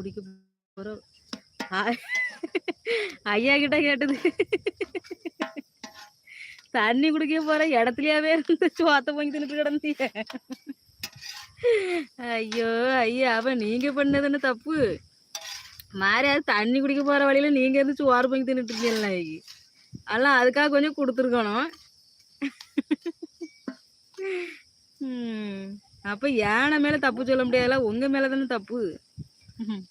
குடிக்க போறோம். ஐயா கிட்ட கேட்டது. தண்ணி குடிக்க போற இடத்துலயாவே இருந்து சோத்த பொங்கி தின்னுட்டு கிடந்தீங்க ஐயோ ஐயா அவ நீங்க பண்ணதுன்னு தப்பு? மாறியாவது தண்ணி குடிக்க போற வழியில நீங்க இருந்து சோறு பொங்கி தின்னுட்டு இருக்கீங்களா அதெல்லாம் அதுக்காக கொஞ்சம் கொடுத்துருக்கணும். அப்ப யானை மேல தப்பு சொல்ல முடியாதுல உங்க மேல தானே தப்பு? ம்.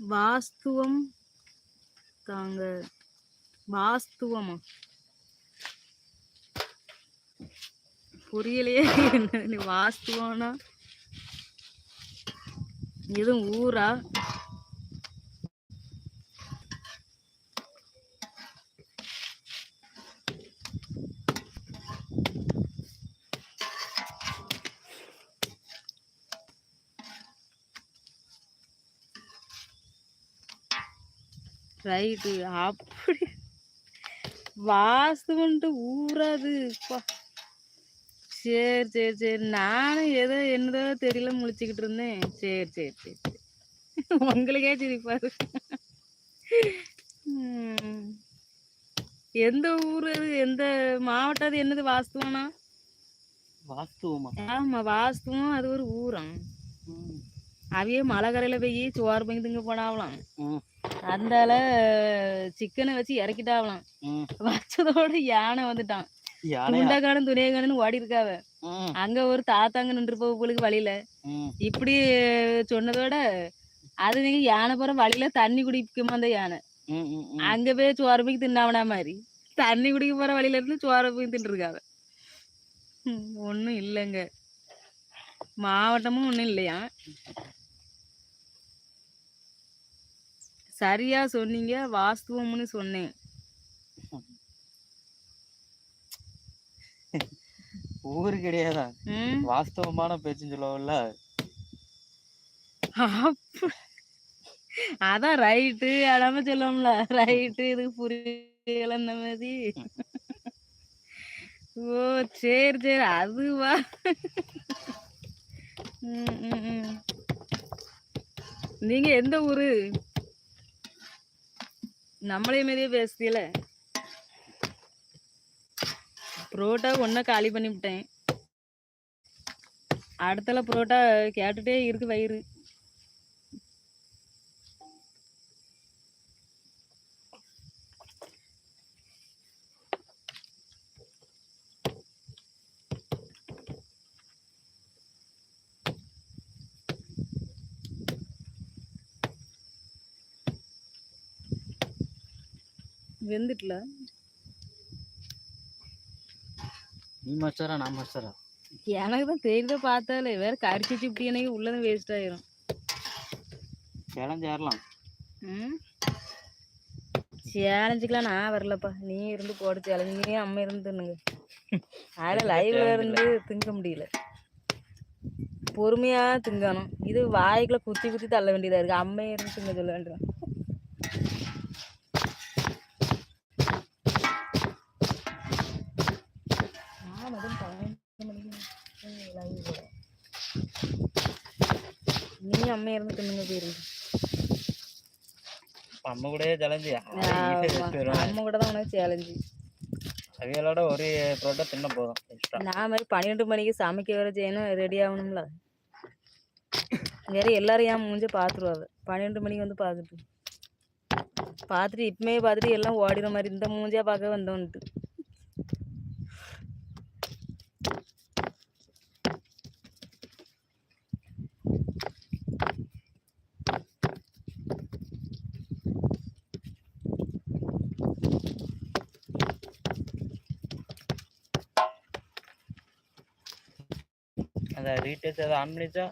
வாஸ்துவம் தாங்க வாஸ்துவமா? புரியலையே என்ன வாஸ்துவம்னா? எதுவும் ஊரா? ரைட்டு அப்படி. வாஸ்துவன்ட்டு ஊராது பா. சரி சரி சரி. நானும் ஏதோ என்னதோ தெரியல முழிச்சுக்கிட்டு இருந்தேன். சரி சரி சரி சரி. உங்களுக்கே சிரிப்பாரு. எந்த ஊர் அது? எந்த மாவட்டம் அது? என்னது? வாஸ்துவனா? வாஸ்துவமா? ஆமா வாஸ்துவம் அது ஒரு ஊரம். அவையே மலை கரையில போய் சோறு பங்கி திங்க போனாவலாம். அந்தால சிக்கனை வச்சு இறக்கிட்டாவலாம். வச்சதோட யானை வந்துட்டான் யானையா குண்டக்காரன் துணியக்காரன் ஓடி இருக்காவ. அங்க ஒரு தாத்தாங்க நின்று போகும்போது வழியில ம். இப்படி சொன்னதோட அது நீங்க யானை போற வழியில தண்ணி குடிக்குமா அந்த யானை. அங்க போய் சோறு போய் தின்னாவனா மாதிரி தண்ணி குடிக்க போற வழியில இருந்து சோறு போய் தின்றுருக்காவ ஒன்றும் இல்லைங்க மாவட்டமும் ஒன்றும் இல்லையா? சரியா சொன்னீங்க வாஸ்துவம்னு சொன்னேன். ஊரு கிடையாதா? வாஸ்தவமான பேச்சுன்னு சொல்லுவோம்ல அப்ப- அதான் ரைட்டு அடாம சொல்லுவோம்ல. ரைட்டு இதுக்கு புரியல இந்த மாதிரி. ஓ சரி சரி அதுவா. நீங்க எந்த ஊரு? நம்மளே மாரியே பேசுதீல புரோட்டா ஒன்றை காலி பண்ணிவிட்டேன். அடுத்தல புரோட்டா கேட்டுட்டே இருக்கு வயிறு. வெந்துட்டுல. நீ மாஸ்டரா நான் மாஸ்டரா எனக்கு தான் தெரியுத பார்த்தாலே. வேற கரிச்சு இப்படி எனக்கு உள்ளதும் வேஸ்ட் ஆயிரும். சேலஞ்சு ஏறலாம். ம்? நான் வரலப்பா. நீ இருந்து போட சேலஞ்சு. நீ அம்மா இருந்து தின்னுங்க. அதில் லைவ்ல இருந்து திங்க முடியல. பொறுமையா திங்கணும். இது வாய்க்குள்ள குத்தி குத்தி தள்ள வேண்டியதா இருக்கு. அம்மையை இருந்து திங்க சொல்ல வேண்டியது நான் அதுவும் பன்னெண்டு மணிக்கு live போட. நீ அம்மையை இருந்து தின்னுங்க போயிருங்க நம்ம கூட சேலஞ்சு. நம்ம கூட தான் உனக்கு சேலஞ்சு அவியலோட ஒரு புரோட்டா தின்ன போதும் நான் மாதிரி பன்னிரெண்டு மணிக்கு சமைக்க வர செய்யணும் ரெடி ஆகணும்ல வேற எல்லாரும் ஏன் மூஞ்ச பார்த்துருவாங்க பன்னிரெண்டு மணிக்கு வந்து பார்த்துட்டு பார்த்துட்டு இப்பமே பார்த்துட்டு எல்லாம் ஓடிற மாதிரி இந்த மூஞ்சியா பார்க்க வந்தோன்ட்டு అదే వీటేసి అదే ఆమ్లేజా